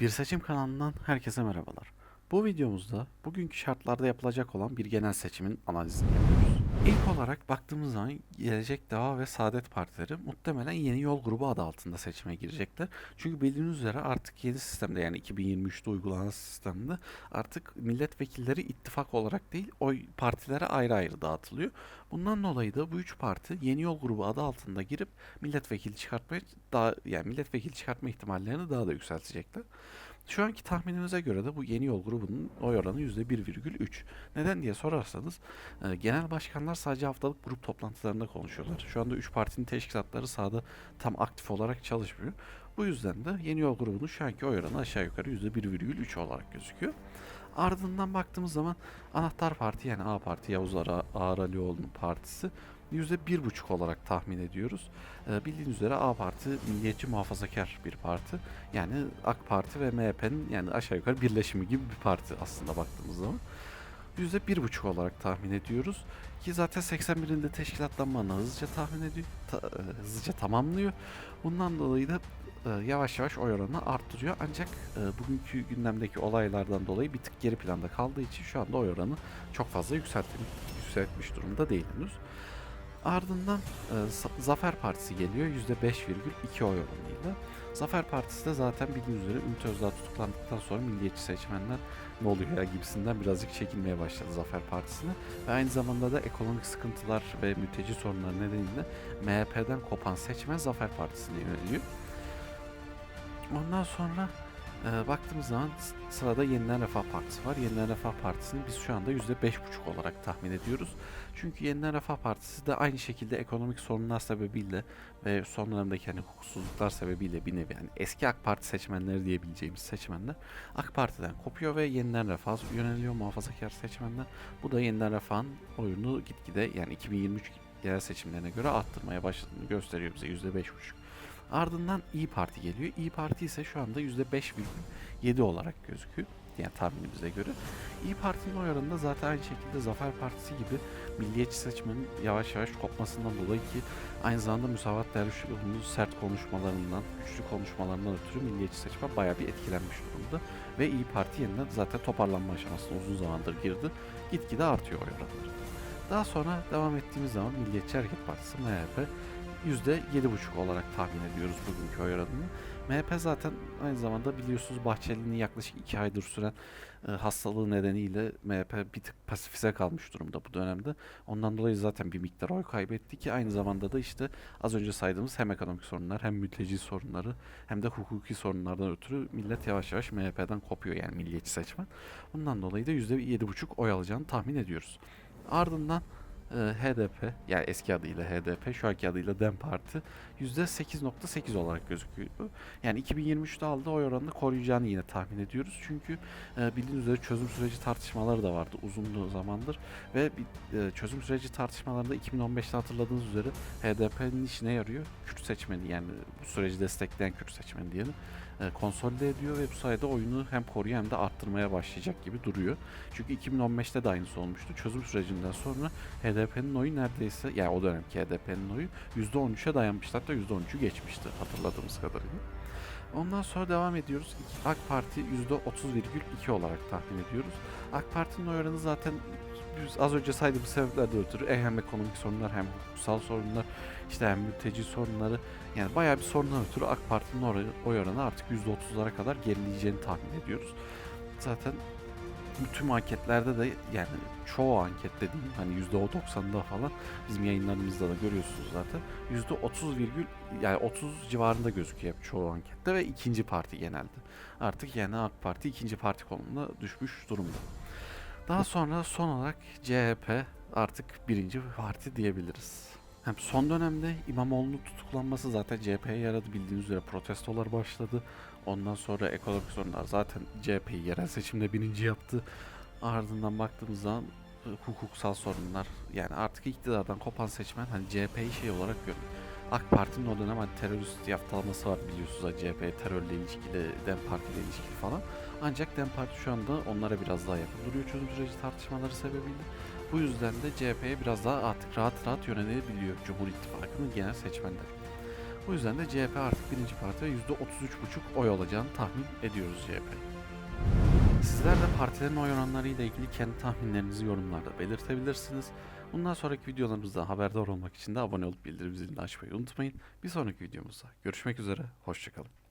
Bir seçim kanalından herkese merhabalar. Bu videomuzda bugünkü şartlarda yapılacak olan bir genel seçimin analizini yapıyoruz. İlk olarak baktığımız zaman Gelecek Deva ve Saadet Partileri muhtemelen yeni yol grubu adı altında seçime girecekler. Çünkü bildiğiniz üzere artık yeni sistemde yani 2023'te uygulanan sistemde artık milletvekilleri ittifak olarak değil oy partilere ayrı ayrı dağıtılıyor. Bundan dolayı da bu üç parti yeni yol grubu adı altında girip milletvekili çıkartmaya daha yani milletvekili çıkartma ihtimallerini daha da yükseltecekler. Şu anki tahminimize göre de bu yeni yol grubunun oy oranı %1,3. Neden diye sorarsanız e, genel başkanlar sadece haftalık grup toplantılarında konuşuyorlar. Şu anda 3 partinin teşkilatları sahada tam aktif olarak çalışmıyor. Bu yüzden de yeni yol grubunun şu anki oy oranı aşağı yukarı %1,3 olarak gözüküyor. Ardından baktığımız zaman anahtar parti yani A parti Yavuz Ağar Alioğlu'nun partisi %1,5 olarak tahmin ediyoruz. Ee, bildiğiniz üzere A parti milliyetçi muhafazakar bir parti. Yani AK Parti ve MHP'nin yani aşağı yukarı birleşimi gibi bir parti aslında baktığımız zaman. %1,5 olarak tahmin ediyoruz. Ki zaten 81'inde teşkilatlanmanı hızlıca tahmin ediyor, ta- e, hızlıca tamamlıyor. Bundan dolayı da e, yavaş yavaş oy oranını arttırıyor. Ancak e, bugünkü gündemdeki olaylardan dolayı bir tık geri planda kaldığı için şu anda oy oranı çok fazla yükseltmiş, yükseltmiş durumda değil henüz. Ardından e, Za- Zafer Partisi geliyor %5,2 oy oranıyla. Zafer Partisi de zaten bildiğiniz üzere Ümit Özdağ tutuklandıktan sonra milliyetçi seçmenler ne oluyor ya gibisinden birazcık çekinmeye başladı Zafer Partisi'ne. Ve aynı zamanda da ekonomik sıkıntılar ve mülteci sorunları nedeniyle MHP'den kopan seçmen Zafer Partisi'ne yöneliyor. Ondan sonra e, baktığımız zaman sırada Yeniden Refah Partisi var. Yeniden Refah Partisi'ni biz şu anda %5,5 olarak tahmin ediyoruz. Çünkü Yeniden Refah Partisi de aynı şekilde ekonomik sorunlar sebebiyle ve son dönemdeki hani hukuksuzluklar sebebiyle bir nevi yani eski AK Parti seçmenleri diyebileceğimiz seçmenler AK Parti'den kopuyor ve Yeniden Refah yöneliyor muhafazakar seçmenler. Bu da Yeniden Refah'ın oyunu gitgide yani 2023 yerel seçimlerine göre arttırmaya başladığını gösteriyor bize %5,5. Ardından İyi Parti geliyor. İyi Parti ise şu anda %5,7 olarak gözüküyor. Yani tahminimize göre. İyi Parti'nin oy oranında zaten aynı şekilde Zafer Partisi gibi milliyetçi seçmenin yavaş yavaş kopmasından dolayı ki aynı zamanda Müsavat Dervişoğlu'nun sert konuşmalarından, güçlü konuşmalarından ötürü milliyetçi seçmen bayağı bir etkilenmiş durumda. Ve İyi Parti yeniden zaten toparlanma aşamasına uzun zamandır girdi. Gitgide artıyor oy oranları. Daha sonra devam ettiğimiz zaman Milliyetçi Hareket Partisi MHP %7,5 olarak tahmin ediyoruz bugünkü oy oranını. MHP zaten aynı zamanda biliyorsunuz Bahçeli'nin yaklaşık 2 aydır süren e, hastalığı nedeniyle MHP bir tık pasifize kalmış durumda bu dönemde. Ondan dolayı zaten bir miktar oy kaybetti ki aynı zamanda da işte az önce saydığımız hem ekonomik sorunlar hem mülteci sorunları hem de hukuki sorunlardan ötürü millet yavaş yavaş MHP'den kopuyor yani milliyetçi seçmen. Bundan dolayı da %7,5 oy alacağını tahmin ediyoruz. Ardından HDP yani eski adıyla HDP şu anki adıyla DEM Parti %8.8 olarak gözüküyor. Yani 2023'te aldığı oy oranını koruyacağını yine tahmin ediyoruz. Çünkü e, bildiğiniz üzere çözüm süreci tartışmaları da vardı uzun zamandır ve e, çözüm süreci tartışmalarında 2015'te hatırladığınız üzere HDP'nin işine yarıyor. Kürt seçmeni yani bu süreci destekleyen Kürt seçmeni diyelim konsolide ediyor ve bu sayede oyunu hem koruyor hem de arttırmaya başlayacak gibi duruyor. Çünkü 2015'te de aynısı olmuştu. Çözüm sürecinden sonra HDP'nin oyu neredeyse yani o dönemki HDP'nin oyu %13'e dayanmıştı. Hatta %13'ü geçmişti hatırladığımız kadarıyla. Ondan sonra devam ediyoruz. AK Parti %30,2 olarak tahmin ediyoruz. AK Parti'nin oy oranı zaten biz az önce saydığımız sebeplerden ötürü e, hem ekonomik sorunlar hem hukuksal sorunlar işte hem mülteci sorunları yani bayağı bir sorundan ötürü AK Parti'nin oy oranı artık %30'lara kadar gerileyeceğini tahmin ediyoruz. Zaten tüm anketlerde de yani çoğu ankette diyeyim hani %90'da falan bizim yayınlarımızda da görüyorsunuz zaten %30 virgül yani 30 civarında gözüküyor hep çoğu ankette ve ikinci parti genelde. Artık yani AK Parti ikinci parti konumuna düşmüş durumda. Daha sonra son olarak CHP artık birinci parti diyebiliriz. Hem son dönemde İmamoğlu'nun tutuklanması zaten CHP'ye yaradı bildiğiniz üzere protestolar başladı. Ondan sonra ekonomik sorunlar zaten CHP'yi yerel seçimde birinci yaptı. Ardından baktığımız zaman e, hukuksal sorunlar yani artık iktidardan kopan seçmen hani CHP'yi şey olarak görüyor. AK Parti'nin o dönem hani terörist yaftalaması var biliyorsunuz hani CHP terörle ilişkili, DEM Parti ile ilişkili falan. Ancak DEM Parti şu anda onlara biraz daha yakın duruyor çözüm süreci tartışmaları sebebiyle. Bu yüzden de CHP'ye biraz daha artık rahat rahat yönelebiliyor Cumhur İttifakı'nın genel seçmenleri. Bu yüzden de CHP artık birinci parti ve %33,5 oy olacağını tahmin ediyoruz CHP. Sizler de partilerin oy oranları ile ilgili kendi tahminlerinizi yorumlarda belirtebilirsiniz. Bundan sonraki videolarımızda haberdar olmak için de abone olup bildirim zilini açmayı unutmayın. Bir sonraki videomuzda görüşmek üzere, hoşçakalın.